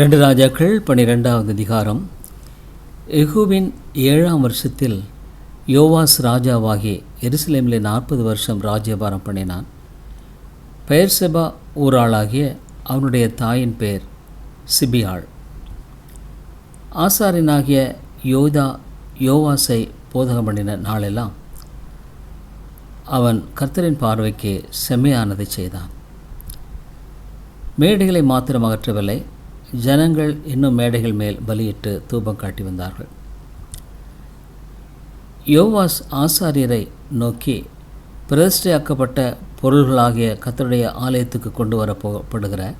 ரெண்டு ராஜாக்கள் பன்னிரெண்டாவது அதிகாரம். எகுவின் ஏழாம் வருஷத்தில் யோவாஸ் ராஜாவாகி எருசலேமில் நாற்பது வருஷம் ராஜ்யபாரம் பண்ணினான். பெயர்செபா ஊராளாகிய அவனுடைய தாயின் பெயர் சிபியாள். ஆசாரியனாகிய யோதா யோவாஸை போதகம் பண்ணின நாளெல்லாம் அவன் கர்த்தரின் பார்வைக்கு செம்மையானதை செய்தான். மேடைகளை மாத்திரம் அகற்றவில்லை ஜனங்கள் இன்னும் மேடைகள் மேல் பலியிட்டு தூபம் காட்டி வந்தார்கள். யோவாஸ் ஆசாரியரை நோக்கி பிரதிஷ்டையாக்கப்பட்ட பொருள்களாகிய கத்தருடைய ஆலயத்துக்கு கொண்டு வரப்படுகிற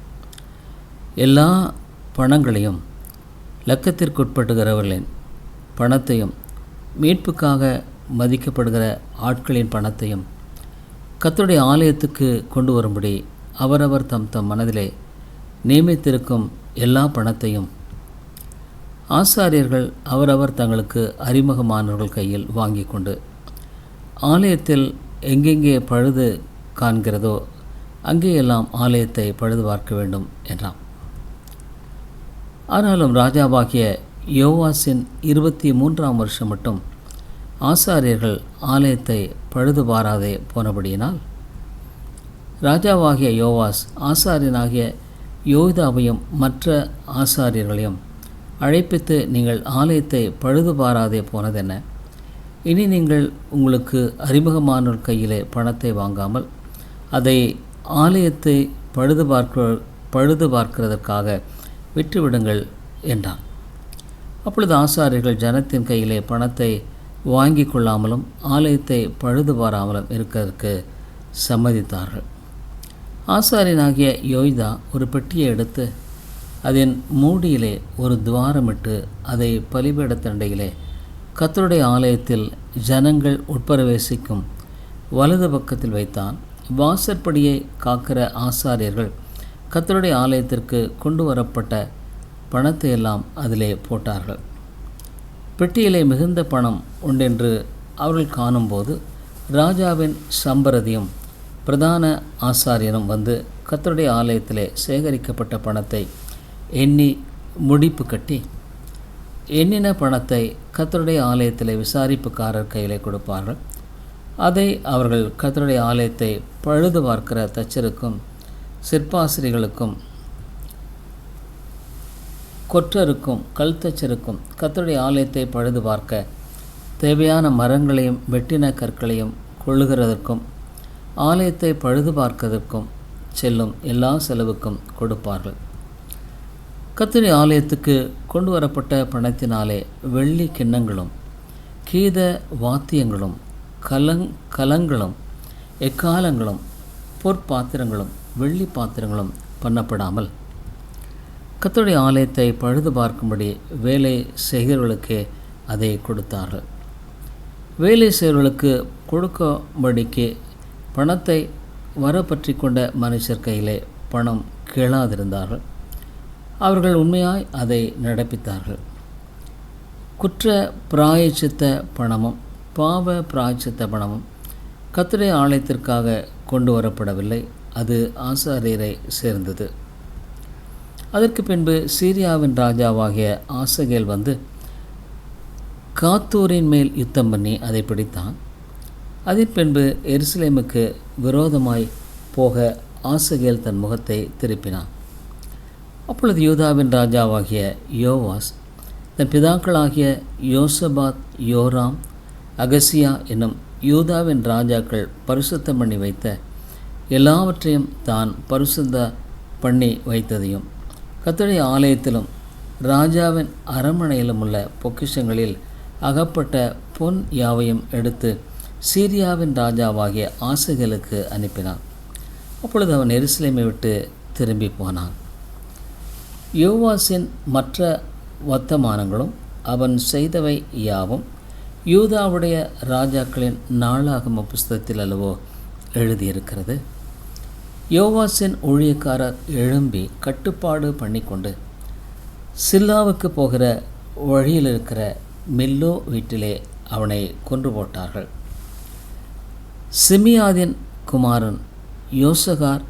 எல்லா பணங்களையும் லக்கத்திற்குட்பட்டுகிறவர்களின் பணத்தையும் மீட்புக்காக மதிக்கப்படுகிற ஆட்களின் பணத்தையும் கத்தருடைய ஆலயத்துக்கு கொண்டு வரும்படி அவரவர் தம் தம் மனதிலே நியமித்திருக்கும் எல்லா பணத்தையும். ஆசாரியர்கள் அவரவர் தங்களுக்கு அறிமுகமானவர்கள் கையில் வாங்கி கொண்டு ஆலயத்தில் எங்கெங்கே பழுது காண்கிறதோ அங்கேயெல்லாம் ஆலயத்தை பழுது பார்க்க வேண்டும் என்றான். ஆனாலும் ராஜாவாகிய யோவாஸின் இருபத்தி மூன்றாம் வருஷம் மட்டும் ஆசாரியர்கள் ஆலயத்தை பழுது பாராதே போனபடியினால் ராஜாவாகிய யோவாஸ் ஆசாரியனாகிய யோகிதாவையும் மற்ற ஆசாரியர்களையும் அழைப்பித்து நீங்கள் ஆலயத்தை பழுது பாராதே போனதென்ன? இனி நீங்கள் உங்களுக்கு அறிமுகமானோர் கையிலே பணத்தை வாங்காமல் அதை ஆலயத்தை பழுது பார்க்க பழுது பார்க்கிறதற்காக விட்டுவிடுங்கள் என்றான். அப்பொழுது ஆசாரியர்கள் ஜனத்தின் கையிலே பணத்தை வாங்கி கொள்ளாமலும் ஆலயத்தை பழுது பாராமலும் இருக்கிறதுக்கு சம்மதித்தார்கள். ஆசாரியனாகிய யோய்தா ஒரு பெட்டியை எடுத்து அதன் மூடியிலே ஒரு துவாரமிட்டு அதை பலிபீடத்தண்டையிலே கத்தருடைய ஆலயத்தில் ஜனங்கள் உட்பிரவேசிக்கும் வலது பக்கத்தில் வைத்தான். வாசற்படியை காக்கிற ஆசாரியர்கள் கத்தருடைய ஆலயத்திற்கு கொண்டு வரப்பட்ட பணத்தை எல்லாம் அதிலே போட்டார்கள். பெட்டியிலே மிகுந்த பணம் உண்டென்று அவர்கள் காணும்போது ராஜாவின் சம்பரதியும் பிரதான ஆசாரியனும் வந்து கத்தருடைய ஆலயத்திலே சேகரிக்கப்பட்ட பணத்தை எண்ணி முடிப்பு கட்டி எண்ணின பணத்தை கத்தருடைய ஆலயத்திலே விசாரிப்புக்காரர் கையிலே கொடுப்பார்கள். அதை அவர்கள் கத்தருடைய ஆலயத்தை பழுது பார்க்கிற தச்சருக்கும் சிற்பாசிரிகளுக்கும் கொற்றருக்கும் கல் தச்சருக்கும் கத்தருடைய ஆலயத்தை பழுது பார்க்க தேவையான மரங்களையும் வெட்டின கற்களையும் கொள்ளுகிறதற்கும் ஆலயத்தை பழுது பார்க்கிறதற்கும் செல்லும் எல்லா செலவுக்கும் கொடுப்பார்கள். கத்திரி ஆலயத்துக்கு கொண்டு வரப்பட்ட பணத்தினாலே வெள்ளி கிண்ணங்களும் கீத வாத்தியங்களும் கலங் கலங்களும் எக்காலங்களும் பொற்பாத்திரங்களும் வெள்ளி பாத்திரங்களும் பண்ணப்படாமல் கத்தோடைய ஆலயத்தை பழுது பார்க்கும்படி வேலை செய்கிறவர்களுக்கே அதை கொடுத்தார்கள். வேலை செய்கிறவர்களுக்கு கொடுக்கும்படிக்கு பணத்தை வரப்பற்றி கொண்ட மனுஷர் கையிலே பணம் கேளாதிருந்தார்கள். அவர்கள் உண்மையாய் அதை நடப்பித்தார்கள். குற்ற பிராயச்சித்த பணமும் பாவ பிராயச்சித்த பணமும் கத்திரை ஆலயத்திற்காக கொண்டு வரப்படவில்லை. அது ஆசாரியரை சேர்ந்தது. அதற்கு பின்பு சீரியாவின் ராஜாவாகிய ஆசகேல் வந்து காத்தூரின் மேல் யுத்தம் பண்ணி அதை பிடித்தான். அதன் பின்பு எருசலேமுக்கு விரோதமாய் போக ஆசகேல் தன் முகத்தை திருப்பினான். அப்பொழுது யூதாவின் ராஜாவாகிய யோவாஸ் தன் பிதாக்களாகிய யோசபாத் யோராம் அகசியா என்னும் யூதாவின் ராஜாக்கள் பரிசுத்தம் பண்ணி வைத்த எல்லாவற்றையும் தான் பரிசுத்த பண்ணி வைத்ததையும் கத்தடைய ஆலயத்திலும் ராஜாவின் அரண்மனையிலும் உள்ள பொக்கிஷங்களில் அகப்பட்ட பொன் யாவையும் எடுத்து சீரியாவின் ராஜாவாகிய ஆசைகளுக்கு அனுப்பினான். அப்பொழுது அவன் எருசலேமை விட்டு திரும்பி போனான். யோவாசின் மற்ற வர்த்தமானங்களும் அவன் செய்தவை யாவும் யூதாவுடைய ராஜாக்களின் நாளாகம புஸ்தகத்தில் அல்லவோ எழுதியிருக்கிறது. யோவாசின் ஊழியக்காரர் எழும்பி கட்டுப்பாடு பண்ணிக்கொண்டு சில்லாவுக்கு போகிற வழியில் இருக்கிற மில்லோ வீட்டிலே அவனை கொன்று போட்டார்கள். சிமியாதின் குமாரன் யோசகார்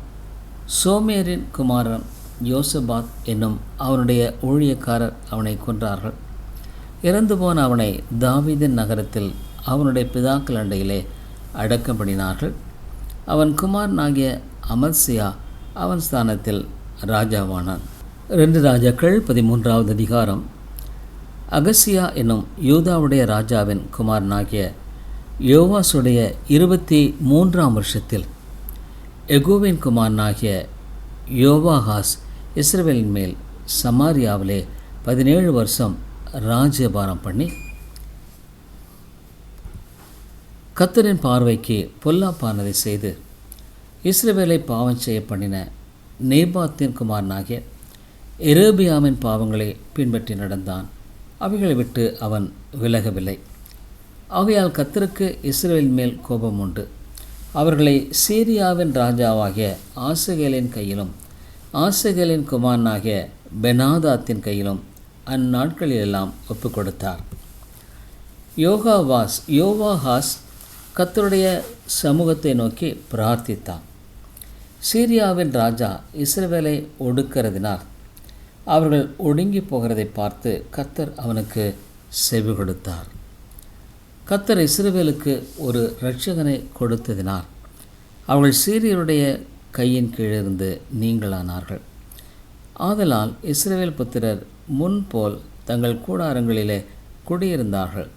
சோமேரின் குமாரன் யோசபாத் என்னும் அவனுடைய ஊழியக்காரர் அவனை கொன்றார்கள். இறந்து போன அவனை தாவிதின் நகரத்தில் அவனுடைய பிதாக்கள் அண்டையிலே அடக்கம் பண்ணினார்கள். அவன் குமாரனாகிய அமர்சியா அவன் ஸ்தானத்தில் ராஜாவானான். ரெண்டு ராஜாக்கள் பதிமூன்றாவது அதிகாரம். அகசியா என்னும் யூதாவுடைய ராஜாவின் குமாரனாகிய யோவாசுடைய இருபத்தி மூன்றாம் வருஷத்தில் எகோவின் குமாரனாகிய யோவாஹாஸ் இஸ்ரவேலின் மேல் சமாரியாவிலே பதினேழு வருஷம் ராஜ்யபாரம் பண்ணி கத்தரின் பார்வைக்கு பொல்லாப்பானதை செய்து இஸ்ரவேலை பாவம் செய்ய பண்ணின நேபாத்தின் குமாரனாகிய எரேபியாவின் பாவங்களை பின்பற்றி நடந்தான். அவைகளை விட்டு அவன் விலகவில்லை. ஆகையால் கத்தருக்கு இஸ்ரேல் மேல் கோபம் உண்டு. அவர்களை சீரியாவின் ராஜாவாகிய ஆசுகேலின் கையிலும் ஆசுகேலின் குமாரனாகிய பெனாதாத்தின் கையிலும் அந்நாட்களிலெல்லாம் ஒப்புக் கொடுத்தார் யோகாவாஸ் யோவாஹாஸ் கத்தருடைய சமூகத்தை நோக்கி பிரார்த்தித்தான். சீரியாவின் ராஜா இஸ்ரேலை ஒடுக்கிறதினால் அவர்கள் ஒடுங்கி போகிறதை பார்த்து கத்தர் அவனுக்கு செவி கொடுத்தார். கத்தர் இஸ்ரவேலுக்கு ஒரு இரட்சகனை கொடுத்ததினால் அவர்கள் சீரியருடைய கையின் கீழிருந்து நீங்களானார்கள். ஆதலால் இஸ்ரவேல் புத்திரர் முன்போல் தங்கள் கூடாரங்களிலே குடியிருந்தார்கள்.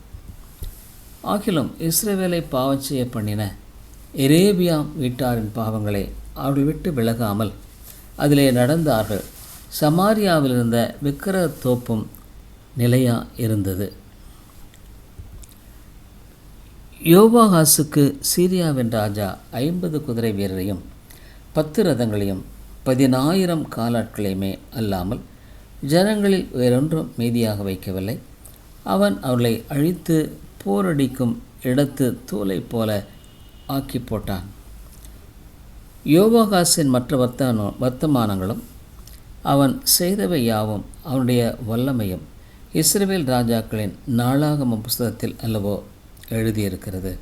ஆகிலும் இஸ்ரவேலை பாவம் செய்ய பண்ணின எரேபியாம் வீட்டாரின் பாவங்களை அவர்கள் விட்டு விலகாமல் அதிலே நடந்தார்கள். சமாரியாவில் இருந்த விக்கிர தோப்பும் நிலையாக இருந்தது. யோபாகாசுக்கு சீரியாவின் ராஜா ஐம்பது குதிரை வீரரையும் பத்து ரதங்களையும் பதினாயிரம் காலாட்களையுமே அல்லாமல் ஜனங்களில் வேறொன்றும் மீதியாக வைக்கவில்லை. அவன் அவர்களை அழித்து போரடிக்கும் இடத்து தூளை போல ஆக்கி போட்டான். யோகாகாசின் மற்ற வர்த்தனோ வர்த்தமானங்களும் அவன் செய்தவை யாவும் அவனுடைய வல்லமையும். இஸ்ரேல் ராஜாக்களின் நாளாகம புஸ்தகத்தில் அல்லவோ எழுதியிருக்கிறது.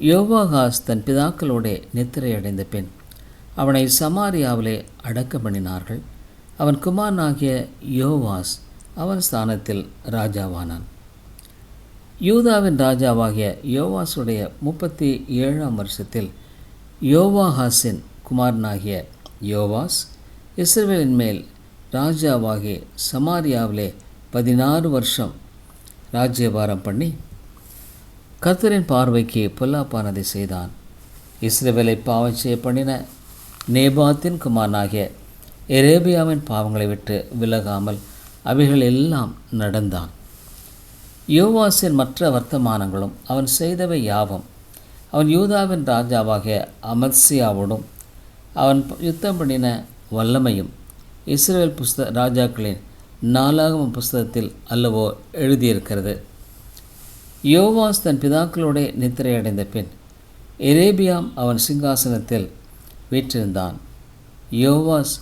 யோவாகாஸ் தன் பிதாக்களோட நித்திரையடைந்த பின் அவனை சமாரியாவிலே அடக்கம் பண்ணினார்கள். அவன் குமாரனாகிய யோவாஸ் அவன் ஸ்தானத்தில் ராஜாவானான். யூதாவின் ராஜாவாகிய யோவாசுடைய முப்பத்தி ஏழாம் வருஷத்தில் யோவாஹாஸின் குமாரனாகிய யோவாஸ் இஸ்ரேலின் மேல் ராஜாவாகிய சமாரியாவிலே பதினாறு வருஷம் ராஜ்யபாரம் பண்ணி கர்த்தரின் பார்வைக்கு பொல்லாப்பானதை செய்தான். இஸ்ரேவேலை பாவம் செய்ய பண்ணின நேபாத்தின் குமாரனாகிய எரேபியாவின் பாவங்களை விட்டு விலகாமல் அவைகள் எல்லாம் நடந்தான். யோவாசின் மற்ற வர்த்தமானங்களும் அவன் செய்தவை யாவும். அவன் யூதாவின் ராஜாவாகிய அமத்சியாவோடும் அவன் யுத்தம் பண்ணின வல்லமையும் இஸ்ரேல் புஸ்த ராஜாக்களின் நாலாகம புஸ்தகத்தில் அல்லவோ எழுதியிருக்கிறது. யோவாஸ் தன் பிதாக்களோட நித்திரையடைந்த பின் எரேபியாம் அவன் சிங்காசனத்தில் வீற்றிருந்தான். யோவாஸ்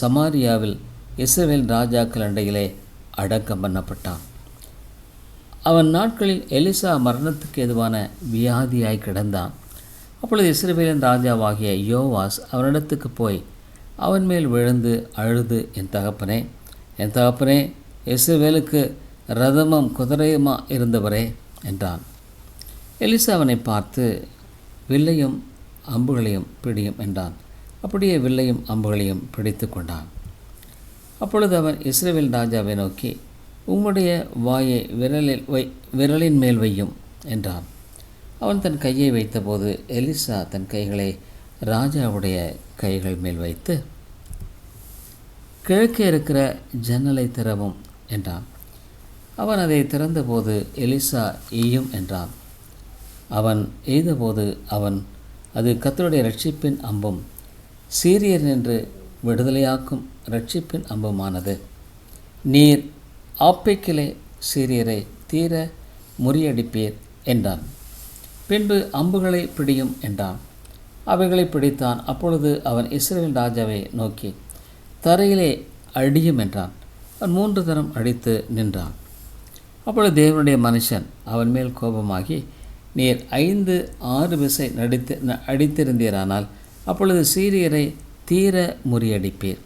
சமாரியாவில் இஸ்ரேல் ராஜாக்கள் அண்டையிலே அடக்கம் பண்ணப்பட்டான். அவன் நாட்களில் எலிசா மரணத்துக்கு எதுவான வியாதியாய் கிடந்தான். அப்பொழுது இஸ்ரேலின் ராஜாவாகிய யோவாஸ் அவனிடத்துக்கு போய் அவன் மேல் விழுந்து அழுது என் தகப்பனே என் தகப்பனே இஸ்ரேலுக்கு ரதமும் குதிரையுமா இருந்தவரே என்றான். எலிசா அவனை பார்த்து வில்லையும் அம்புகளையும் பிடியும் என்றான். அப்படியே வில்லையும் அம்புகளையும் பிடித்து கொண்டான். அப்பொழுது அவன் இஸ்ரேவேல் ராஜாவை நோக்கி உம்முடைய வாயை விரலில் வை விரலின் மேல் வையும் என்றான். அவன் தன் கையை வைத்தபோது எலிசா தன் கைகளை ராஜாவுடைய கைகள் மேல் வைத்து கிழக்கே இருக்கிற ஜன்னலை திறவும் என்றான். அவன் அதை திறந்தபோது எலிசா ஈயும் என்றான். அவன் எய்தபோது அவன் அது கத்தருடைய ரட்சிப்பின் அம்பும் சீரியர் என்று விடுதலையாக்கும் ரட்சிப்பின் அம்புமானது. நீர் ஆப்பைக்கிலே சீரியரை தீர முறியடிப்பீர் என்றான். பின்பு அம்புகளை பிடியும் என்றான். அவைகளை பிடித்தான். அப்பொழுது அவன் இஸ்ரேல் ராஜாவை நோக்கி தரையிலே அடியும் என்றான். அவன் மூன்று தரம் அடித்து நின்றான். அப்பொழுது தேவனுடைய மனுஷன் அவன் மேல் கோபமாகி நீர் ஐந்து ஆறு விசை நடித்து அடித்திருந்தீரானால் அப்பொழுது சீரியரை தீர முறியடிப்பீர்.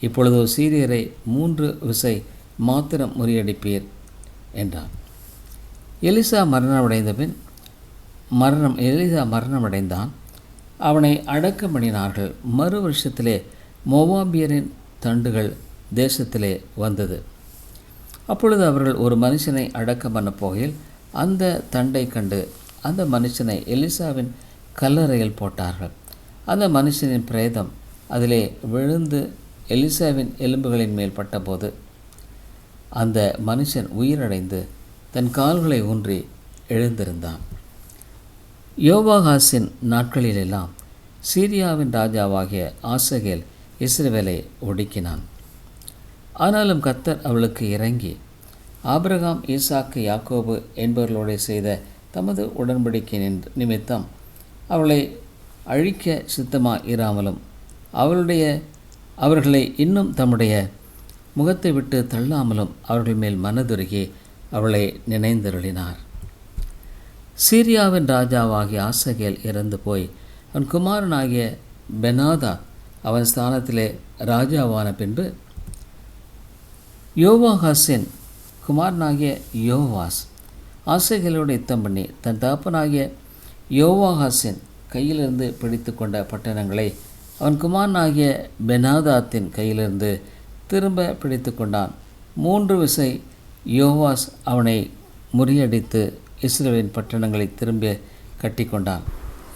இப்பொழுதோ சீரியரை மூன்று விசை மாத்திரம் முறியடிப்பீர் என்றான். எலிசா மரணமடைந்த பின் மரணம் எலிசா மரணமடைந்தான். அவனை அடக்கம் பண்ணினார்கள். மறு வருஷத்திலே மோவாபியரின் தண்டுகள் தேசத்திலே வந்தது. அப்பொழுது அவர்கள் ஒரு மனுஷனை அடக்கம் பண்ண போகையில் அந்த தண்டை கண்டு அந்த மனுஷனை எலிசாவின் கல்லறையில் போட்டார்கள். அந்த மனுஷனின் பிரேதம் அதிலே விழுந்து எலிசாவின் எலும்புகளின் மேல் பட்டபோது அந்த மனுஷன் உயிரடைந்து தன் கால்களை ஊன்றி எழுந்திருந்தான். யோவாகாசின் நாட்களிலெல்லாம் சீரியாவின் ராஜாவாகிய ஆசகேல் இஸ்ரேவேலை ஒடுக்கினான். ஆனாலும் கத்தர் அவளுக்கு இறங்கி ஆபிரகாம் ஈசாக்கு யாக்கோபு என்பவர்களோடு செய்த தமது உடன்படிக்கையின் நிமித்தம் அவளை அழிக்க சித்தமாக இராமலும் அவளுடைய அவர்களை இன்னும் தம்முடைய முகத்தை விட்டு தள்ளாமலும் அவர்கள் மேல் மனதுருகி அவளை நினைந்தருளினார். சீரியாவின் ராஜாவாகிய ஆசகேல் இறந்து போய் அவன் குமாரனாகிய பெனாதா அவன் ஸ்தானத்திலே ராஜாவான பின்பு யோவாஹாசின் குமாரனாகிய யோவாஸ். ஆசைகளோடு யுத்தம் பண்ணி தன் தகப்பனாகிய யோவாஹாசின் கையிலிருந்து பிடித்து கொண்ட பட்டணங்களை அவன் குமாரனாகிய பெனாதாத்தின் கையிலிருந்து திரும்ப பிடித்து கொண்டான். மூன்று விசை யோவாஸ் அவனை முறியடித்து இஸ்ரேலின் பட்டணங்களை திரும்ப கட்டிக்கொண்டான்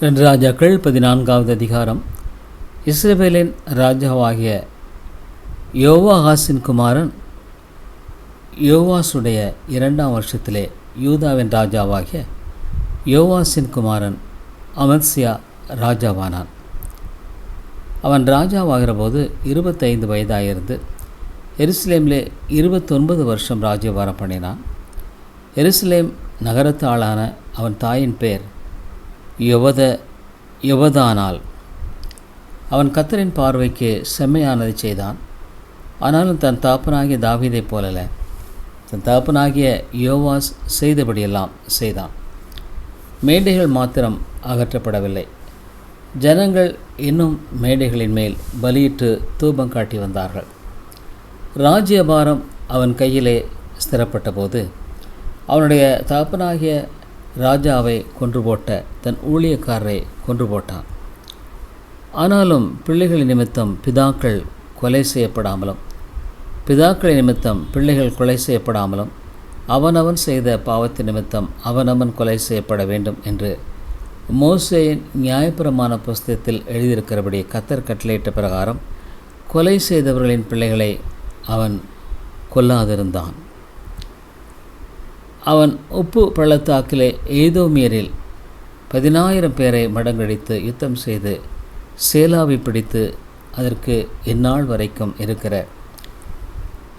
ரெண்டு ராஜாக்கள் பதினான்காவது அதிகாரம். இஸ்ரேலின் ராஜாவாகிய யோவாஹாசின் குமாரன் யோவாசுடைய இரண்டாம் வருஷத்திலே யூதாவின் ராஜாவாகிய யோவாசின் குமாரன் அமத்சியா ராஜாவானான். அவன் ராஜாவாகிற போது இருபத்தைந்து வயதாயிருந்து எருசலேமிலே இருபத்தொன்பது வருஷம் ராஜ்யபாரம் பண்ணினான். எருசலேம் நகரத்து ஆளான அவன் தாயின் பேர் யுவத யுவதானால். அவன் கத்தரின் பார்வைக்கு செம்மையானதை செய்தான். ஆனாலும் தன் தாப்பனாகிய தாவீதைப் போலல தன் தாப்பனாகிய யோவாஸ் செய்தபடியெல்லாம் செய்தான். மேடைகள் மாத்திரம் அகற்றப்படவில்லை. ஜனங்கள் இன்னும் மேடைகளின் மேல் பலியிட்டு தூபம் காட்டி வந்தார்கள். ராஜ்யபாரம் அவன் கையிலே ஸ்திரப்பட்ட போது அவனுடைய தகப்பனாகிய ராஜாவை கொன்று போட்ட தன் ஊழியக்காரரை கொன்று போட்டான் ஆனாலும் பிள்ளைகள் நிமித்தம் பிதாக்கள் கொலை செய்யப்படாமலும் பிதாக்களை நிமித்தம் பிள்ளைகள் கொலை செய்யப்படாமலும் அவனவன் செய்த பாவத்தின் நிமித்தம் அவனவன் கொலை செய்யப்பட வேண்டும் என்று மோசேயின் நியாயப்பிரமாண புஸ்தகத்தில் எழுதியிருக்கிறபடி கத்தர் கட்டளையிட்ட பிரகாரம் கொலை செய்தவர்களின் பிள்ளைகளை அவன் கொல்லாதிருந்தான். அவன் உப்பு பள்ளத்தாக்கிலே ஏதோமியரில் பதினாயிரம் பேரை மடங்கடித்து யுத்தம் செய்து சேலாவை பிடித்து அதற்கு இந்நாள் வரைக்கும் இருக்கிற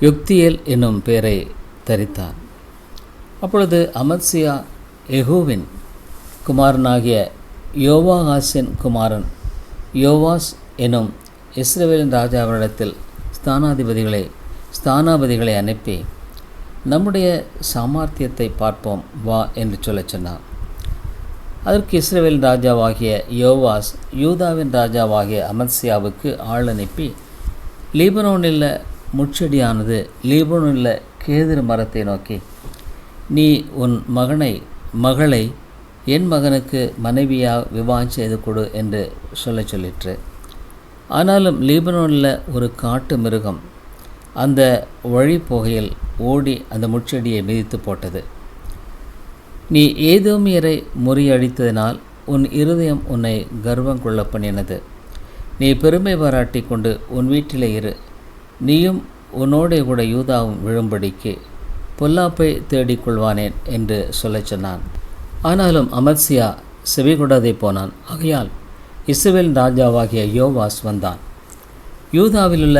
யுக்தியேல் என்னும் பெயரை தரித்தார். அப்பொழுது அமத்சியா எகூவின் குமாரனாகிய யோவாகாசின் குமாரன் யோவாஸ் எனும் இஸ்ரவேலின் ராஜாவிடத்தில் ஸ்தானாதிபதிகளை ஸ்தானாபதிகளை அனுப்பி நம்முடைய சாமர்த்தியத்தை பார்ப்போம் வா என்று சொல்லச் சொன்னான் அதற்கு இஸ்ரேல் ராஜாவாகிய யோவாஸ் யூதாவின் ராஜாவாகிய அமத்சியாவுக்கு ஆள் அனுப்பி லீபனோனில் முச்செடியானது லீபனுள்ள கேதிர் மரத்தை நோக்கி நீ உன் மகனை மகளை என் மகனுக்கு மனைவியாக விவாகம் செய்து கொடு என்று சொல்ல சொல்லிற்று. ஆனாலும் லீபனோனில் ஒரு காட்டு மிருகம் அந்த வழி போகையில் ஓடி அந்த முச்செடியை மிதித்து போட்டது. நீ ஏதோமியரை முறியடித்ததினால் உன் இருதயம் உன்னை கர்வம் கொள்ள பண்ணினது. நீ பெருமை பாராட்டி கொண்டு உன் வீட்டிலே இரு. நீயும் உன்னோடே கூட யூதாவும் விழும்படிக்கு பொல்லாப்பை தேடிக்கொள்வானேன் என்று சொல்லச் சொன்னான். ஆனாலும் அமத்சியா செவிகொடாதே போனான். ஆகையால் இஸ்ரேல் ராஜாவாகிய யோவாஸ் வந்தான். யூதாவிலுள்ள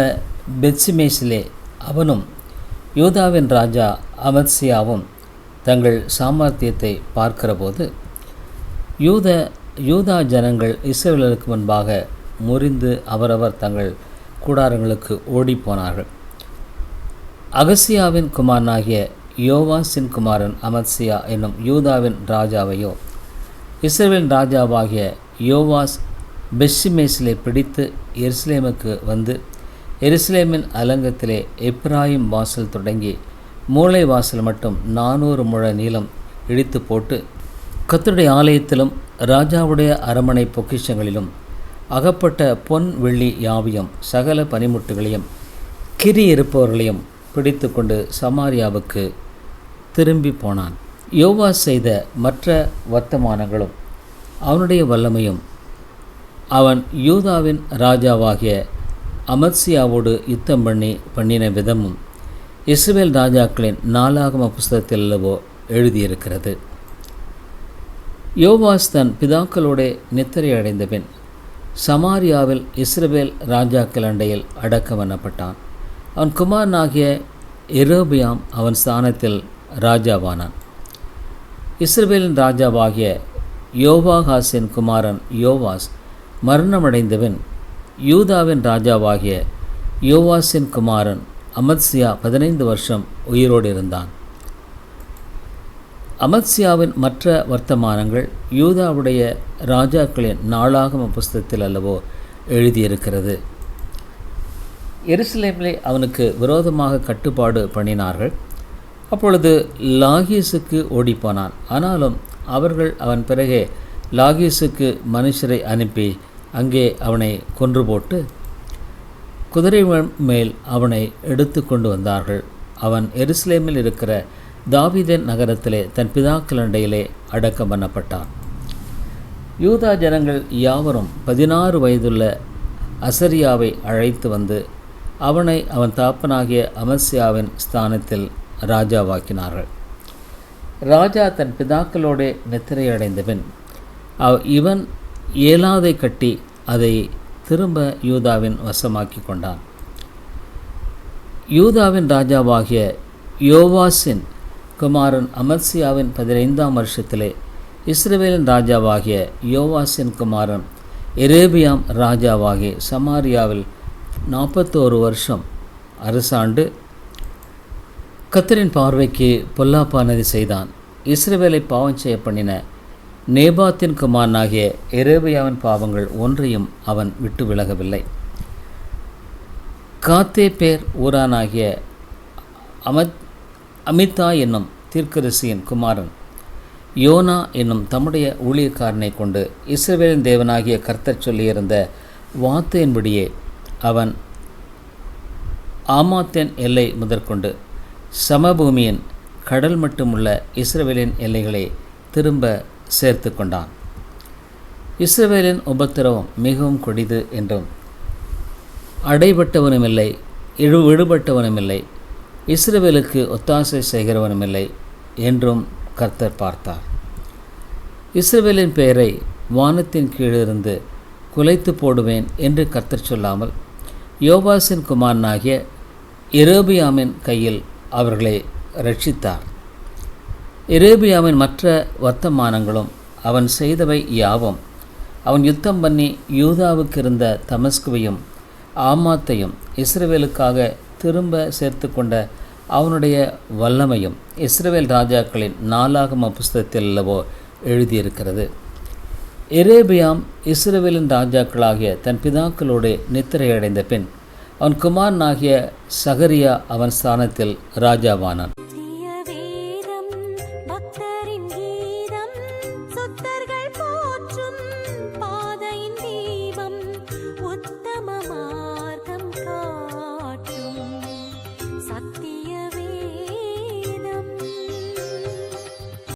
பெட்சிமேஸிலே அவனும் யூதாவின் ராஜா அமத்சியாவும் தங்கள் சாமர்த்தியத்தை பார்க்கிறபோது யூத யூதா ஜனங்கள் இஸ்ரேலருக்கு முன்பாக முறிந்து அவரவர் தங்கள் கூடாரங்களுக்கு ஓடிப்போனார்கள். அகசியாவின் குமாரனாகிய யோவாசின் குமாரன் அமத்சியா என்னும் யூதாவின் ராஜாவையோ இஸ்ரேலின் ராஜாவாகிய யோவாஸ் பெஷிமேசிலே பிடித்து எருசலேமுக்கு வந்து எருசலேமின் அலங்கத்திலே எப்ராயிம் வாசல் தொடங்கி மூளை வாசல் மட்டும் நானூறு முழ நீளம் இடித்து போட்டு கத்துடைய ஆலயத்திலும் ராஜாவுடைய அரமனை பொக்கிஷங்களிலும் அகப்பட்ட பொன் வெள்ளி யாவையும் சகல பனிமுட்டுகளையும் கிரி இருப்பவர்களையும் பிடித்து கொண்டு சமாரியாவுக்கு திரும்பி போனான். யோவா செய்த மற்ற வர்த்தமானங்களும் அவனுடைய வல்லமையும் அவன் யூதாவின் ராஜாவாகிய அமத்சியாவோடு யுத்தம் பண்ணி பண்ணின விதமும் இஸ்ரேல் ராஜாக்களின் நாலாகம புஸ்தகத்தில் அல்லவோ எழுதியிருக்கிறது. யோவாஸ் தன் பிதாக்களோட நித்திரை அடைந்தபின் சமாரியாவில் இஸ்ரவேல் ராஜாக்கள் அண்டையில் அடக்கம் பண்ணப்பட்டான். அவன் குமாரனாகிய எரோபியாம் அவன் ஸ்தானத்தில் ராஜாவானான். இஸ்ரவேலின் ராஜாவாகிய யோவாகாசின் குமாரன் யோவாஸ் மரணமடைந்தவன் யூதாவின் ராஜாவாகிய யோவாசின் குமாரன் அமத்சியா பதினைந்து வருஷம் உயிரோடு இருந்தான். அமத்சியாவின் மற்ற வர்த்தமானங்கள் யூதாவுடைய ராஜாக்களின் நாளாகம புஸ்தகத்தில் அல்லவோ எழுதியிருக்கிறது. எருசலேமிலே அவனுக்கு விரோதமாக கட்டுப்பாடு பண்ணினார்கள். அப்பொழுது லாகீஸுக்கு ஓடிப்போனான். ஆனாலும் அவர்கள் அவன் பிறகே லாகீஸுக்கு மனுஷரை அனுப்பி அங்கே அவனை கொன்று போட்டு குதிரை மேல் அவனை எடுத்து கொண்டு வந்தார்கள். அவன் எருசலேமில் இருக்கிற தாவிதன் நகரத்திலே தன் பிதாக்களிடையிலே அடக்கம் பண்ணப்பட்டான். யூதா ஜனங்கள் யாவரும் பதினாறு வயதுள்ள அசரியாவை அழைத்து வந்து அவனை அவன் தாப்பனாகிய அமர்சியாவின் ஸ்தானத்தில் ராஜாவாக்கினார்கள். ராஜா தன் பிதாக்களோடே நித்திரையடைந்தவன் அவ் இவன் ஏலாதை கட்டி அதை திரும்ப யூதாவின் வசமாக்கி கொண்டான். யூதாவின் ராஜாவாகிய யோவாசின் குமாரன் அமர்சியாவின் பதினைந்தாம் வருஷத்திலே இஸ்ரேலின் ராஜாவாகிய யோவாசின் குமாரன் எரேபியாம் ராஜாவாகிய சமாரியாவில் நாற்பத்தோரு வருஷம் அரசாண்டு கத்தரின் பார்வைக்கு பொல்லாப்பானது செய்தான். இஸ்ரேவேலை பாவம் செய்ய பண்ணின நேபாத்தின் குமாரனாகிய எரேபியாவின் பாவங்கள் ஒன்றையும் அவன் விட்டு விலகவில்லை. காத்தே பேர் ஊரானாகிய அமத் அமிதா என்னும் தீர்க்கரிசியின் குமாரன். யோனா என்னும் தம்முடைய ஊழியக்காரனை கொண்டு இஸ்ரவேலின் தேவனாகிய கர்த்தர் சொல்லியிருந்த வார்த்தையின்படியே அவன் ஆமாத்தேன் எல்லை முதற்கொண்டு சமபூமியின் கடல் மட்டுமுள்ள இஸ்ரவேலின் எல்லைகளை திரும்ப சேர்த்து கொண்டான். இஸ்ரவேலின் உபத்திரவம் மிகவும் கொடிது என்றும் அடைபட்டவனுமில்லை இழு விடுபட்டவனுமில்லை இஸ்ரவேலுக்கு ஒத்தாசை செய்கிறவனுமில்லை என்றும் கர்த்தர் பார்த்தார். இஸ்ரவேலின் பெயரை வானத்தின் கீழிருந்து குலைத்து போடுவேன் என்று கர்த்தர் சொல்லாமல் யோபாசின் குமாரனாகிய எரோபியாமின் கையில் அவர்களை ரட்சித்தார் எரேபியாவின் மற்ற வர்த்தமானங்களும் அவன் செய்தவை யாவும். அவன் யுத்தம் பண்ணி யூதாவுக்கு இருந்த தமஸ்குவையும் ஆமாத்தையும் இஸ்ரேவேலுக்காக திரும்ப சேர்த்து கொண்ட அவனுடைய வல்லமையும் இஸ்ரவேல் ராஜாக்களின் நாலாகம புஸ்தகத்தில் அல்லவோ எழுதியிருக்கிறது. எரேபியாம் இஸ்ரவேலின் ராஜாக்களாகிய தன் பிதாக்களோடு நித்திரையடைந்த பின் அவன் குமாரனாகிய சகரியா அவன் ஸ்தானத்தில் ராஜாவானான்.